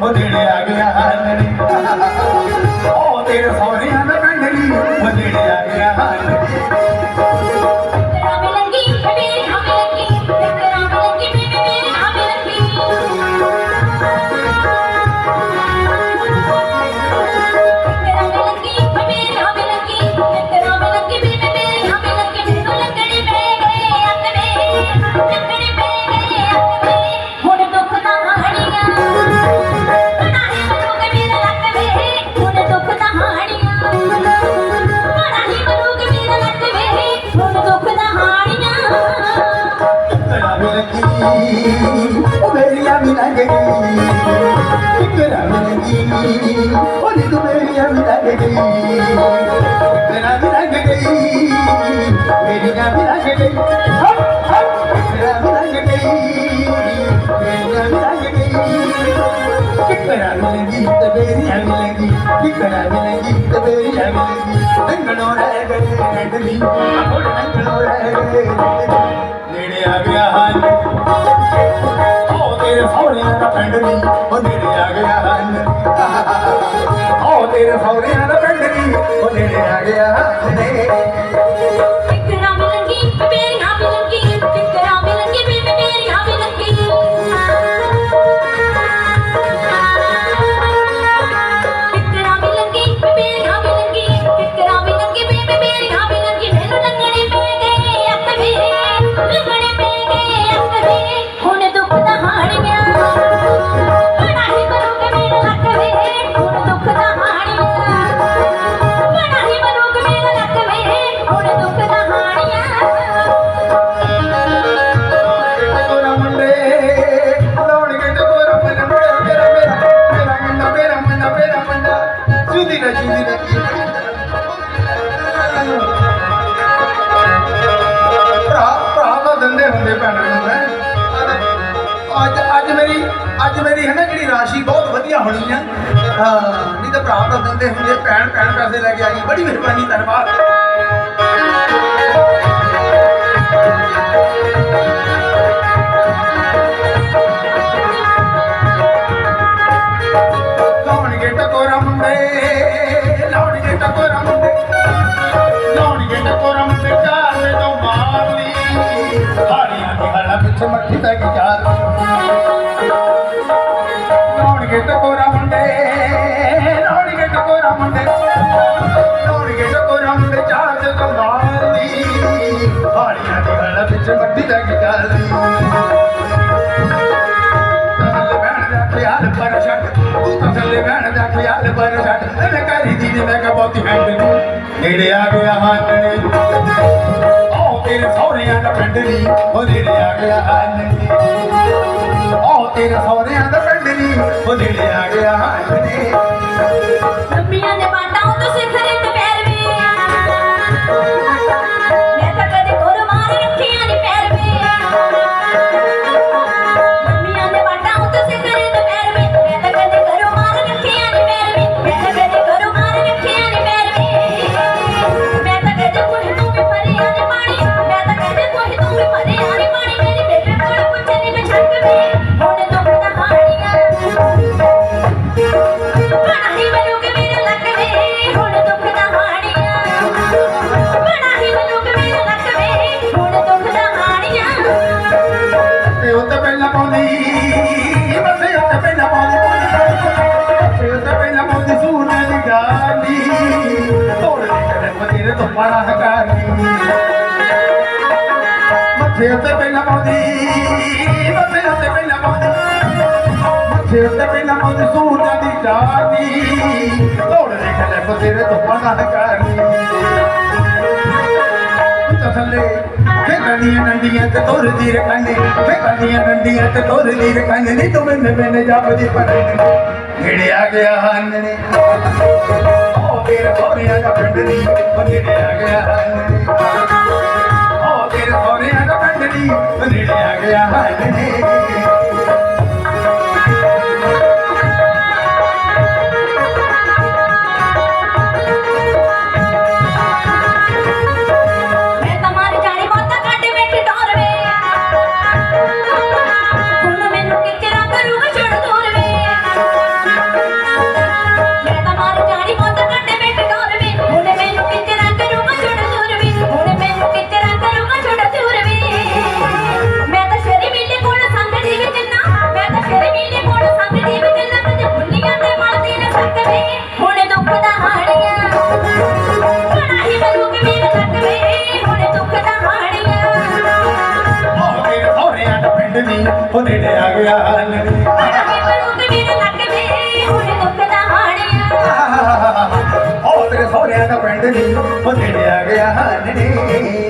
ਉਹ ਨੇੜੇ ਆ ਗਿਆ ਹਾਲਣੀ ਉਹ ਤੇਰੇ ਸਹੁਰਿਆਂ Oni tu meri ya mirage gayi Mera mirage gayi Meri ya mirage gayi Mera mirage gayi Meri ya mirage gayi Kikara milengi taberi ya milengi Kikara milengi taberi ya milengi Tengalora ਜੁਦੀ ਨਾ ਭਰਾ ਭਰਾ ਤਾਂ ਦਿੰਦੇ ਹੁੰਦੇ ਭੈਣਾਂ ਨੂੰ ਹੈ? ਅੱਜ ਅੱਜ ਮੇਰੀ ਅੱਜ ਮੇਰੀ, ਹੈ ਨਾ ਜਿਹੜੀ ਰਾਸ਼ੀ ਬਹੁਤ ਵਧੀਆ ਹੋਣੀ ਆ। ਹਾਂ, ਨਹੀਂ ਤਾਂ ਭਰਾ ਤਾਂ ਦਿੰਦੇ ਹੁੰਦੇ, ਭੈਣ ਭੈਣ ਪੈਸੇ ਲੈ ਕੇ ਆ ਗਈ ਬੜੀ ਮਿਹਰਬਾਨੀ, ਧੰਨਵਾਦ। ਦੀ ਹਾਲਾ ਪਿੱਛੇ ਟਕੋਰਾ ਮੁੰਡੇ ਲਾਉਣਗੇ ਟਕੋਰਾ ਮੁੰਡੇ। ਲਾਉਣਗੇ ਟਕੋਰਾ ਮੁੰਡੇ ਚਾਰ ਵੇ ਤੋਂ ਮਾਰ ਦੀ ਹਾਲਾ ਪਿੱਛੇ ਮੱਠੀ ਤੱਕ ਚਾਰ ਖਿਆਲ ਪਰ ਛੱਡ, ਤੂੰ ਤਾਂ ਥੱਲੇ ਬਹਿਣ ਦਾ ਖਿਆਲ ਪਰ ਛੱਡ। ਮੈਂ ਕਰੀ ਦੀ ਮੈਂ ਕਹ ਬਹੁਤੀ ਹੈਂਡ ਨੇੜੇ ਆ ਗਿਆ ਹਾਨਣੇ ਸਹੁਰਿਆਂ ਉਹ ਨੇੜੇ ਆ ਗਿਆ ਹਾਨਣੇ ਉਹ ਤੇਰੇ ਸਹੁਰਿਆਂ ਦਾ ਪਿੰਡ ਨਹੀਂ ਉਹ ਨੇੜੇ ਆ ਗਿਆ ਹਾਨਣੇ ਕਦੇ ਤੇਰੇ ਤੋਂ ਪਾਣਾ ਹਕਾਰੀ ਮੱਥੇ ਉੱਤੇ ਪਹਿਲਾਂ ਪਾਉਂਦੀ, ਮੱਥੇ ਉੱਤੇ ਪਹਿਲਾਂ ਪਾਉਂਦੀ। ਮੱਥੇ ਉੱਤੇ ਪਹਿਲਾਂ ਪਾਉਂਦੀ, ਸੂਰਜ ਦੀ ਗਾਲੀ ਤੋੜ ਦੇ ਕਦੇ ਤੇਰੇ ਤੋਂ ਪਾਣਾ ਹਕਾਰੀ ਤਾਂ ਥੱਲੇ ਫੇਕਾਂਦੀਆਂ ਨੰਡੀਆਂ ਤੇ ਤੁਰਦੀ ਰਕਾਂਗੇ ਫੇਕਾਂਦੀਆਂ ਨੰਡੀਆਂ ਤੇ ਤੁਰਦੀ ਰਕਾਂਗੇ ਨਹੀਂ ਤੂੰ ਮੈਨੂੰ, ਮੈਨੇ ਜਾਪਦੀ ਪਰ ਨੇੜੇ ਆ ਗਿਆ ਹਨ ਉਹ ਤੇਰੇ ਸੋਹਰਿਆਂ ਦਾ ਪਿੰਡ ਨਹੀਂ ਉਹ ਗਿਆ। ਹਾਨਣੇ ਗਿਆ ਨਣੀ ਬੜਾ ਹੀ ਬਲੂਕ ਵੀਰ ਲੱਗ ਵੇ ਹੁਣ ਦੁੱਖ ਦਾ ਹਾਣਿਆ ਉਹ ਤੇਰੇ ਸਹੁਰਿਆਂ ਦਾ ਪਿੰਡ ਨਹੀਂ ਉਹ ਨੇੜੇ ਆ ਗਿਆ ਨਣੀ